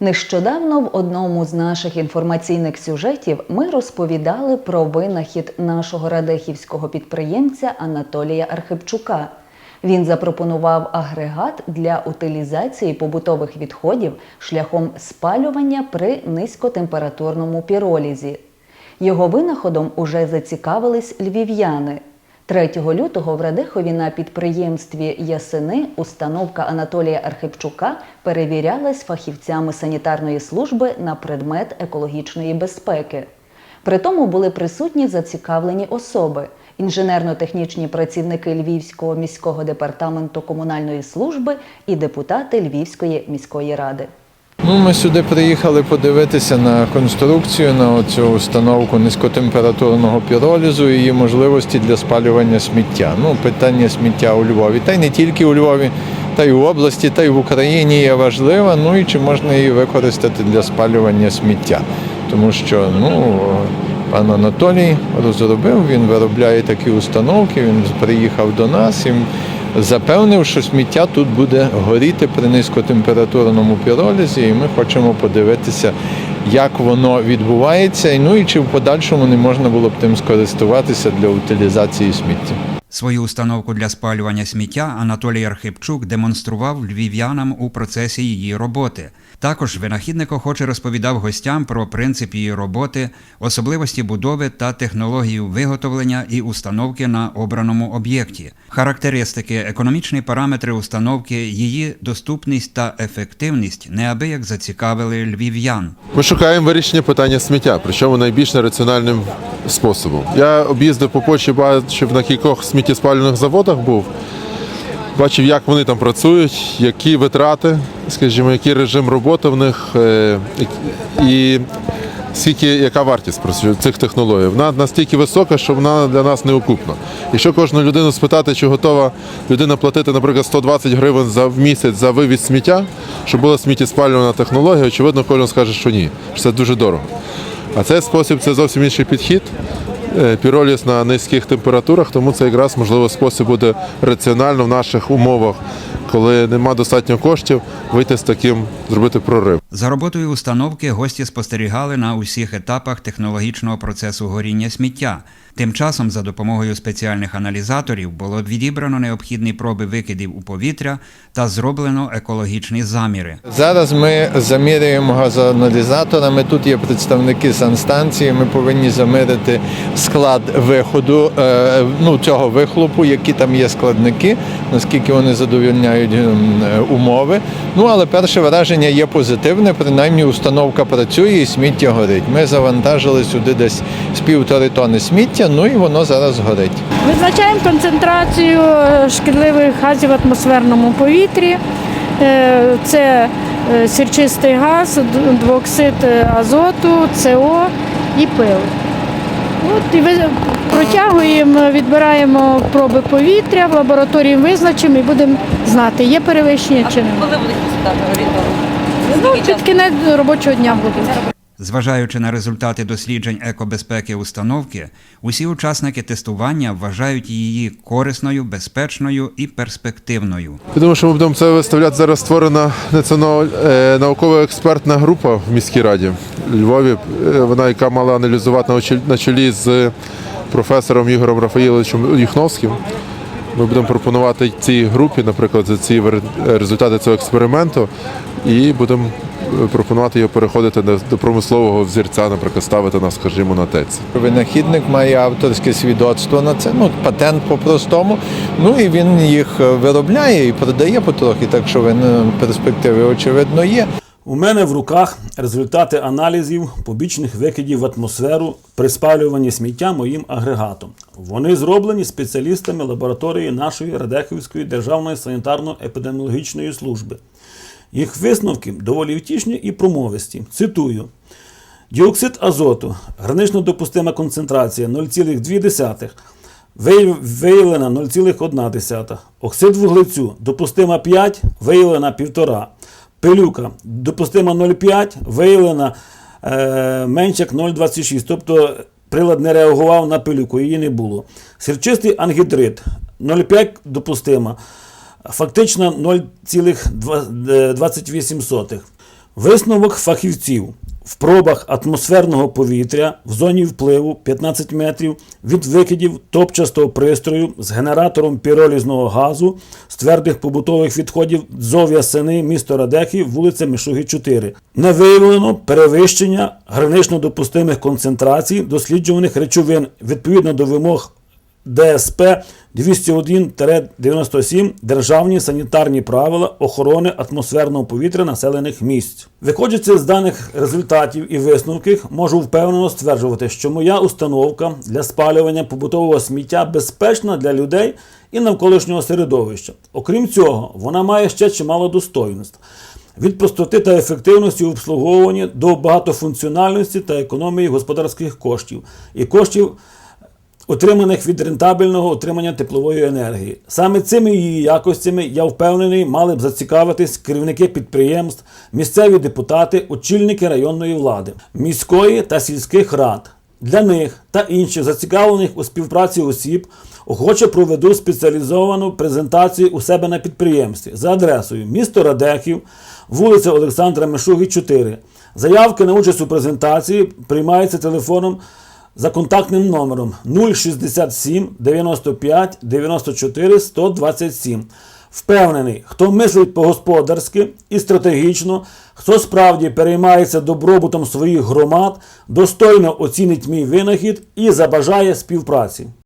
Нещодавно в одному з наших інформаційних сюжетів ми розповідали про винахід нашого радехівського підприємця Анатолія Архипчука. Він запропонував агрегат для утилізації побутових відходів шляхом спалювання при низькотемпературному піролізі. Його винаходом уже зацікавились львів'яни. 3 лютого в Радехові на підприємстві Ясини установка Анатолія Архипчука перевірялась фахівцями санітарної служби на предмет екологічної безпеки. При тому були присутні зацікавлені особи, інженерно-технічні працівники Львівського міського департаменту комунальної служби і депутати Львівської міської ради. Ну, ми сюди приїхали подивитися на конструкцію, на цю установку низькотемпературного піролізу і її можливості для спалювання сміття. Ну, питання сміття у Львові, та й не тільки у Львові, та й в області, та й в Україні є важлива. Ну і чи можна її використати для спалювання сміття? Тому що ну, пан Анатолій розробив, він виробляє такі установки, він приїхав до нас і запевнив, що сміття тут буде горіти при низькотемпературному піролізі, і ми хочемо подивитися, як воно відбувається, ну і чи в подальшому не можна було б тим скористуватися для утилізації сміття. Свою установку для спалювання сміття Анатолій Архипчук демонстрував львів'янам у процесі її роботи. Також винахідник охоче розповідав гостям про принцип її роботи, особливості будови та технологію виготовлення і установки на обраному об'єкті, характеристики, економічні параметри установки, її доступність та ефективність неабияк зацікавили львів'ян. Ми шукаємо вирішення питання сміття, причому найбільш нераціональним способом. Я об'їздив по Польщі, бачив на кількох сміттєспалювальних заводах був. Бачив, як вони там працюють, які витрати, скажімо, який режим роботи в них е, і скільки, яка вартість цих технологій. Вона настільки висока, що вона для нас неокупна. Якщо кожну людину спитати, чи готова людина платити, наприклад, 120 гривень за в місяць за вивіз сміття, щоб була сміттєспалювальна технологія, очевидно, кожен скаже, що ні, що це дуже дорого. А цей спосіб це зовсім інший підхід. Е, Піроліз на низьких температурах, тому це якраз можливо спосіб буде раціонально в наших умовах, коли нема достатньо коштів, вийти з таким, зробити прорив. За роботою установки гості спостерігали на усіх етапах технологічного процесу горіння сміття. Тим часом, за допомогою спеціальних аналізаторів, було відібрано необхідні проби викидів у повітря та зроблено екологічні заміри. Зараз ми замірюємо газоаналізаторами. Тут є представники санстанції. Ми повинні замірити склад виходу е, ну, цього вихлопу, які там є складники, наскільки вони задовольняють ем, е, умови. Ну але перше враження є позитивне. Принаймні установка працює і сміття горить. Ми завантажили сюди десь з півтори тони сміття. Ну і воно зараз горить. Визначаємо концентрацію е, шкідливих газів в атмосферному повітрі. Е, Це е, сірчистий газ, д- двооксид е, азоту, СО і пил. От і ви- протягуємо, відбираємо проби повітря, в лабораторії визначимо і будемо знати, є перевищення чи немає. Коли будуть результати? Ну, під кінець робочого дня буде. Зважаючи на результати досліджень екобезпеки установки, усі учасники тестування вважають її корисною, безпечною і перспективною. Я що ми будемо це виставляти. Зараз створена е, науково-експертна група в міській раді Львові. е, Вона, яка мала аналізувати на чолі- з професором Ігорем Рафаїловичем Юхновським. Ми будемо пропонувати цій групі, наприклад, за ці результати цього експерименту, і будемо пропонувати його переходити до промислового взірця, наприклад, ставити на, скажімо, на ТЕЦ. Винахідник має авторське свідоцтво на це, ну патент по-простому. Ну і він їх е, виробляє і продає потрохи, так що він перспективи очевидно є. У мене в руках результати аналізів побічних викидів в атмосферу при спалюванні сміття моїм агрегатом. Вони зроблені спеціалістами лабораторії нашої Радехівської державної санітарно-епідеміологічної служби. Їх висновки доволі втішні і промовисті. Цитую. Діоксид азоту, гранично допустима концентрація 0,2, виявлена 0,1. Оксид вуглецю, допустима 5, виявлена 1,5. Пилюка, допустима 0,5, виявлена е, менше як 0,26. Тобто прилад не реагував на пилюку, її не було. Сірчистий ангідрид 0,5 допустима, фактично 0,28. Висновок фахівців. В пробах атмосферного повітря в зоні впливу 15 метрів від викидів топчастого пристрою з генератором піролізного газу з твердих побутових відходів Дзов'я Сини, місто Радехів, вулиця Мишуги 4. Не виявлено перевищення гранично допустимих концентрацій досліджуваних речовин відповідно до вимог ДСП 201-97 Державні санітарні правила охорони атмосферного повітря населених місць. Виходячи з даних результатів і висновків, можу впевнено стверджувати, що моя установка для спалювання побутового сміття безпечна для людей і навколишнього середовища. Окрім цього, вона має ще чимало достоїнств. Від простоти та ефективності у обслуговуванні до багатофункціональності та економії господарських коштів і коштів отриманих від рентабельного отримання теплової енергії. Саме цими її якостями, я впевнений, мали б зацікавитись керівники підприємств, місцеві депутати, очільники районної влади, міської та сільських рад. Для них та інших зацікавлених у співпраці осіб охоче проведу спеціалізовану презентацію у себе на підприємстві за адресою місто Радехів, вулиця Олександра Мишуги, 4. Заявки на участь у презентації приймаються телефоном за контактним номером 067 95 94 127. Впевнений, хто мислить по-господарськи і стратегічно, хто справді переймається добробутом своїх громад, достойно оцінить мій винахід і забажає співпраці.